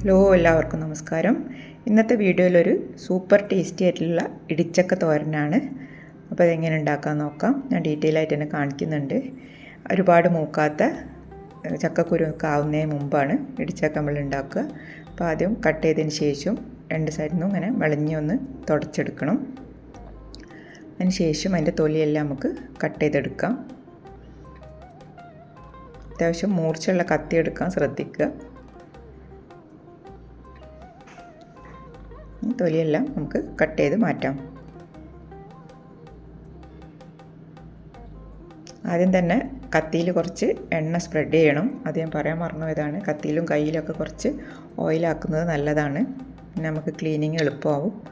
Hello എല്ലാവർക്കും നമസ്കാരം. ഇന്നത്തെ വീഡിയോയിൽ ഒരു സൂപ്പർ ടേസ്റ്റി ആയിട്ടുള്ള ഇടിച്ചക്ക തോരനാണ്. അപ്പോൾ അതെങ്ങനെ ഉണ്ടാക്കാൻ നോക്കാം. ഞാൻ ഡീറ്റെയിൽ ആയിട്ട് തന്നെ കാണിക്കുന്നുണ്ട്. ഒരുപാട് മൂക്കാത്ത ചക്കക്കുരുക്ക് ആവുന്നതിന് മുമ്പാണ് ഇടിച്ചക്ക നമ്മൾ ഉണ്ടാക്കുക. അപ്പോൾ ആദ്യം കട്ട് ചെയ്തതിന് ശേഷം രണ്ട് സൈഡിൽ നിന്നും ഇങ്ങനെ വിളഞ്ഞൊന്ന് തുടച്ചെടുക്കണം. അതിന് ശേഷം അതിന്റെ തൊലിയെല്ലാം നമുക്ക് കട്ട് ചെയ്തെടുക്കാം. അത്യാവശ്യം മൂർച്ചയുള്ള കത്തി എടുക്കാൻ ശ്രദ്ധിക്കുക. തൊലിയെല്ലാം നമുക്ക് കട്ട് ചെയ്ത് മാറ്റാം. ആദ്യം തന്നെ കത്തിയിൽ കുറച്ച് എണ്ണ സ്പ്രെഡ് ചെയ്യണം. അത് ഞാൻ പറയാൻ ഇതാണ് കത്തിയിലും കയ്യിലൊക്കെ കുറച്ച് ഓയിലാക്കുന്നത് നല്ലതാണ്. പിന്നെ നമുക്ക് ക്ലീനിങ് എളുപ്പമാവും.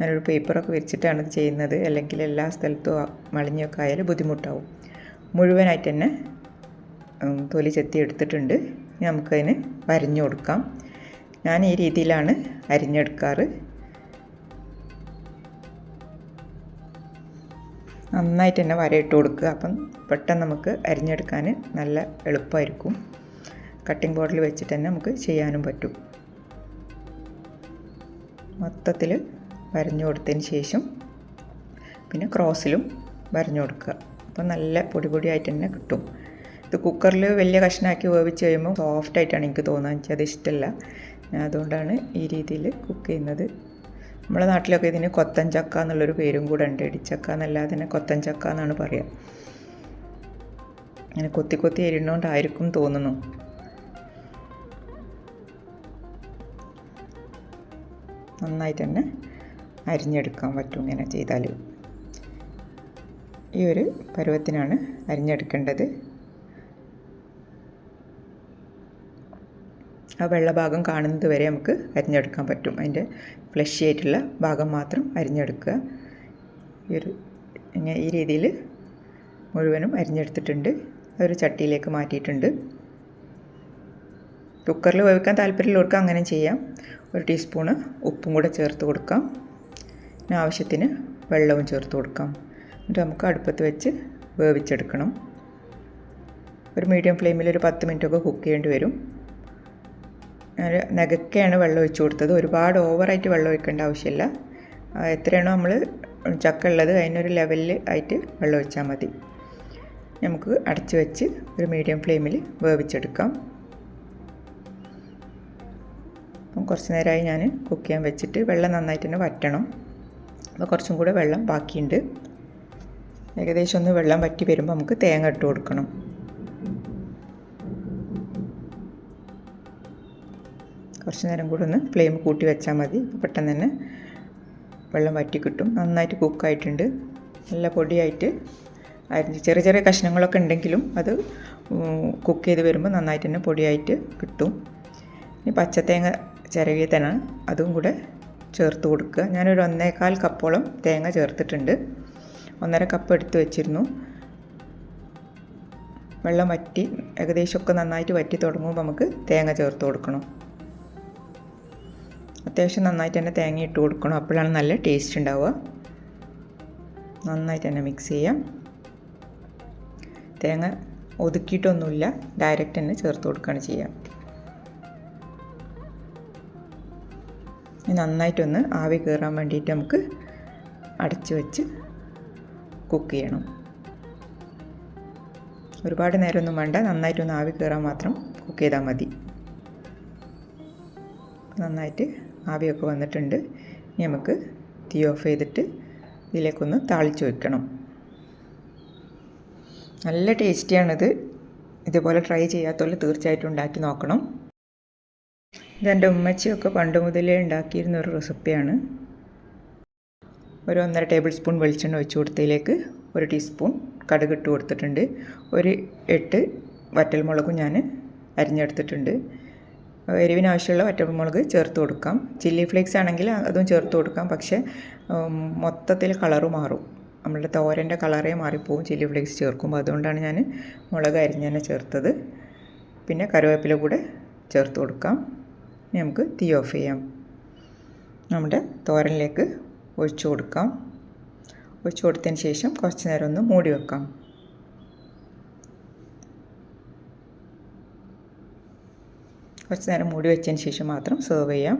ഞാനൊരു പേപ്പറൊക്കെ വെച്ചിട്ടാണ് ഇത് ചെയ്യുന്നത്. അല്ലെങ്കിൽ എല്ലാ സ്ഥലത്തും മളിഞ്ഞൊക്കെ ആയാലും ബുദ്ധിമുട്ടാവും. മുഴുവനായിട്ട് തന്നെ തൊലി ചെത്തി എടുത്തിട്ടുണ്ട്. നമുക്കതിന് വരഞ്ഞു കൊടുക്കാം. ഞാൻ ഈ രീതിയിലാണ് അരിഞ്ഞെടുക്കാറ്. നന്നായിട്ട് തന്നെ വരയിട്ട് കൊടുക്കുക. അപ്പം പെട്ടെന്ന് നമുക്ക് അരിഞ്ഞെടുക്കാൻ നല്ല എളുപ്പമായിരിക്കും. കട്ടിംഗ് ബോർഡിൽ വെച്ചിട്ട് തന്നെ നമുക്ക് ചെയ്യാനും പറ്റും. മൊത്തത്തിൽ വരഞ്ഞു കൊടുത്തതിന് ശേഷം പിന്നെ ക്രോസിലും വരഞ്ഞു കൊടുക്കുക. അപ്പോൾ നല്ല പൊടി പൊടിയായിട്ട് തന്നെ കിട്ടും. ഇത് കുക്കറിൽ വലിയ കഷ്ണാക്കി വേവിച്ച് കഴിയുമ്പോൾ സോഫ്റ്റ് ആയിട്ടാണ് എനിക്ക് തോന്നുന്നത് എനിക്ക് അത് ഇഷ്ടമല്ല ഞാൻ അതുകൊണ്ടാണ് ഈ രീതിയിൽ കുക്ക് ചെയ്യുന്നത്. നമ്മുടെ നാട്ടിലൊക്കെ ഇതിന് കൊത്തൻ ചക്ക എന്നുള്ളൊരു പേരും കൂടെ ഉണ്ട്. ഇടിച്ചക്ക എന്നല്ലാതെ തന്നെ കൊത്തൻ ചക്ക എന്നാണ് പറയുക അങ്ങനെ കൊത്തി കൊത്തി എരിണോണ്ടായിരിക്കും തോന്നുന്നു. നന്നായിട്ട് തന്നെ അരിഞ്ഞെടുക്കാൻ പറ്റും ഇങ്ങനെ ചെയ്താൽ ഈ ഒരു പരുവത്തിനാണ് അരിഞ്ഞെടുക്കേണ്ടത്. ആ വെള്ളഭാഗം കാണുന്നത് വരെ നമുക്ക് അരിഞ്ഞെടുക്കാൻ പറ്റും. അതിന്റെ ഫ്ലഷി ആയിട്ടുള്ള ഭാഗം മാത്രം അരിഞ്ഞെടുക്കുക. ഈ ഒരു ഈ രീതിയിൽ മുഴുവനും അരിഞ്ഞെടുത്തിട്ടുണ്ട്. അതൊരു ചട്ടിയിലേക്ക് മാറ്റിയിട്ടുണ്ട്. കുക്കറിൽ വേവിക്കാൻ താല്പര്യമുള്ളവർക്ക് അങ്ങനെ ചെയ്യാം. ഒരു ടീസ്പൂണ് ഉപ്പും കൂടെ ചേർത്ത് കൊടുക്കാം. പിന്നെ ആവശ്യത്തിന് വെള്ളവും ചേർത്ത് കൊടുക്കാം. എന്നിട്ട് നമുക്ക് അടുപ്പത്ത് വെച്ച് വേവിച്ചെടുക്കണം. ഒരു മീഡിയം ഫ്ലെയിമിൽ ഒരു പത്ത് മിനിറ്റൊക്കെ കുക്ക് ചെയ്യേണ്ടി വരും. ഞാൻ നികക്കെയാണ് വെള്ളം ഒഴിച്ചു കൊടുത്തത്. ഒരുപാട് ഓവറായിട്ട് വെള്ളം ഒഴിക്കേണ്ട ആവശ്യമില്ല. എത്രയാണോ നമ്മൾ ചക്ക ഉള്ളത് അതിനൊരു ലെവലിൽ ആയിട്ട് വെള്ളം ഒഴിച്ചാൽ മതി. നമുക്ക് അടച്ചു വെച്ച് ഒരു മീഡിയം ഫ്ലെയിമിൽ വേവിച്ചെടുക്കാം. അപ്പം കുറച്ച് നേരമായി ഞാൻ കുക്ക് ചെയ്യാൻ വെച്ചിട്ട് വെള്ളം നന്നായിട്ട് തന്നെ വറ്റണം. അപ്പോൾ കുറച്ചും കൂടെ വെള്ളം ബാക്കിയുണ്ട്. ഏകദേശം ഒന്ന് വെള്ളം വറ്റി വരുമ്പോൾ നമുക്ക് തേങ്ങ ഇട്ട് കൊടുക്കണം. കുറച്ച് നേരം കൂടെ ഒന്ന് ഫ്ലെയിം കൂട്ടി വെച്ചാൽ മതി. പെട്ടെന്ന് തന്നെ വെള്ളം വറ്റി കിട്ടും. നന്നായിട്ട് കുക്കായിട്ടുണ്ട് നല്ല പൊടിയായിട്ട് അരിഞ്ഞ് ചെറിയ ചെറിയ കഷ്ണങ്ങളൊക്കെ ഉണ്ടെങ്കിലും അത് കുക്ക് ചെയ്ത് വരുമ്പോൾ നന്നായിട്ട് തന്നെ പൊടിയായിട്ട് കിട്ടും. ഇനി പച്ചത്തേങ്ങ ചിരകിയ തന്നെ അതും കൂടെ ചേർത്ത് കൊടുക്കുക. ഞാനൊരു ഒന്നേകാൽ കപ്പോളം തേങ്ങ ചേർത്തിട്ടുണ്ട്. ഒന്നര കപ്പ് എടുത്ത് വെച്ചിരുന്നു. വെള്ളം വറ്റി ഏകദേശമൊക്കെ നന്നായിട്ട് വറ്റി തുടങ്ങുമ്പോൾ നമുക്ക് തേങ്ങ ചേർത്ത് കൊടുക്കണം. അത്യാവശ്യം നന്നായിട്ട് തന്നെ തേങ്ങ ഇട്ട് കൊടുക്കണം. അപ്പോഴാണ് നല്ല ടേസ്റ്റ് ഉണ്ടാവുക. നന്നായിട്ട് തന്നെ മിക്സ് ചെയ്യാം. തേങ്ങ ഒതുക്കിയിട്ടൊന്നുമില്ല. ഡയറക്റ്റ് തന്നെ ചേർത്ത് കൊടുക്കുകയാണ് ചെയ്യാം നന്നായിട്ടൊന്ന് ആവി കയറാൻ വേണ്ടിയിട്ട് നമുക്ക് അടച്ച് വെച്ച് കുക്ക് ചെയ്യണം. ഒരുപാട് നേരമൊന്നും വേണ്ട. നന്നായിട്ടൊന്ന് ആവി കയറാൻ മാത്രം കുക്ക് ചെയ്താൽ മതി. നന്നായിട്ട് ആവിയൊക്കെ വന്നിട്ടുണ്ട്. ഇനി നമുക്ക് തീ ഓഫ് ചെയ്തിട്ട് ഇതിലേക്കൊന്ന് താളിച്ച് വയ്ക്കണം നല്ല ടേസ്റ്റിയാണിത്. ഇതുപോലെ ട്രൈ ചെയ്യാത്തവർ തീർച്ചയായിട്ടും ഉണ്ടാക്കി നോക്കണം. ഇതെന്റെ ഉമ്മച്ചിയൊക്കെ പണ്ട് മുതലേ ഉണ്ടാക്കിയിരുന്ന ഒരു റെസിപ്പിയാണ്. ഒരു ഒന്നര ടേബിൾ സ്പൂൺ വെളിച്ചെണ്ണ ഒഴിച്ചു കൊടുത്തതിലേക്ക് ഒരു ടീസ്പൂൺ കടുക് ഇട്ട് കൊടുത്തിട്ടുണ്ട്. ഒരു എട്ട് വറ്റൽമുളകും ഞാൻ അരിഞ്ഞെടുത്തിട്ടുണ്ട്. എരിവിന് ആവശ്യമുള്ള വറ്റൽമുളക് ചേർത്ത് കൊടുക്കാം. ചില്ലി ഫ്ലേക്സ് ആണെങ്കിൽ അതും ചേർത്ത് കൊടുക്കാം. പക്ഷേ മൊത്തത്തിൽ കളറ് മാറും. നമ്മളുടെ തോരന്റെ കളറേ മാറിപ്പോവും ചില്ലി ഫ്ലേക്സ് ചേർക്കുമ്പോൾ. അതുകൊണ്ടാണ് ഞാൻ മുളക് അരിഞ്ഞ് തന്നെ ചേർത്തത്. പിന്നെ കറിവേപ്പില കൂടെ ചേർത്ത് കൊടുക്കാം. ഇനി നമുക്ക് തീ ഓഫ് ചെയ്യാം. നമ്മുടെ തോരനിലേക്ക് ഒഴിച്ചു കൊടുക്കാം. ഒഴിച്ചു കൊടുത്തതിന് ശേഷം കുറച്ച് നേരം ഒന്ന് മൂടി വെക്കാം. കുറച്ച് നേരം മൂടി വെച്ചതിന് ശേഷം മാത്രം സെർവ് ചെയ്യാം.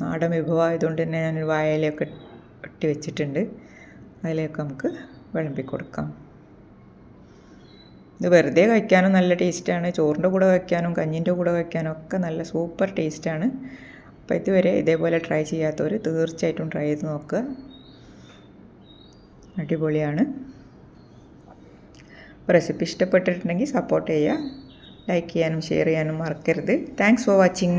നാടൻ വിഭവമായതുകൊണ്ട് തന്നെ ഞാനൊരു വായയിലൊക്കെ ഒട്ടി വെച്ചിട്ടുണ്ട്. അതിലേക്ക് നമുക്ക് വിളമ്പി കൊടുക്കാം. ഇത് വെറുതെ കഴിക്കാനും നല്ല ടേസ്റ്റാണ് ചോറിന്റെ കൂടെ കഴിക്കാനും കഞ്ഞിന്റെ കൂടെ കഴിക്കാനും ഒക്കെ നല്ല സൂപ്പർ ടേസ്റ്റാണ് അപ്പോൾ ഇതുവരെ ഇതേപോലെ ട്രൈ ചെയ്യാത്തവർ തീർച്ചയായിട്ടും ട്രൈ ചെയ്ത് നോക്കുക. അടിപൊളിയാണ്. റെസിപ്പി ഇഷ്ടപ്പെട്ടിട്ടുണ്ടെങ്കിൽ സപ്പോർട്ട് ചെയ്യുക. ലൈക്ക് ചെയ്യാനും ഷെയർ ചെയ്യാനും മറക്കരുത്. Thanks for watching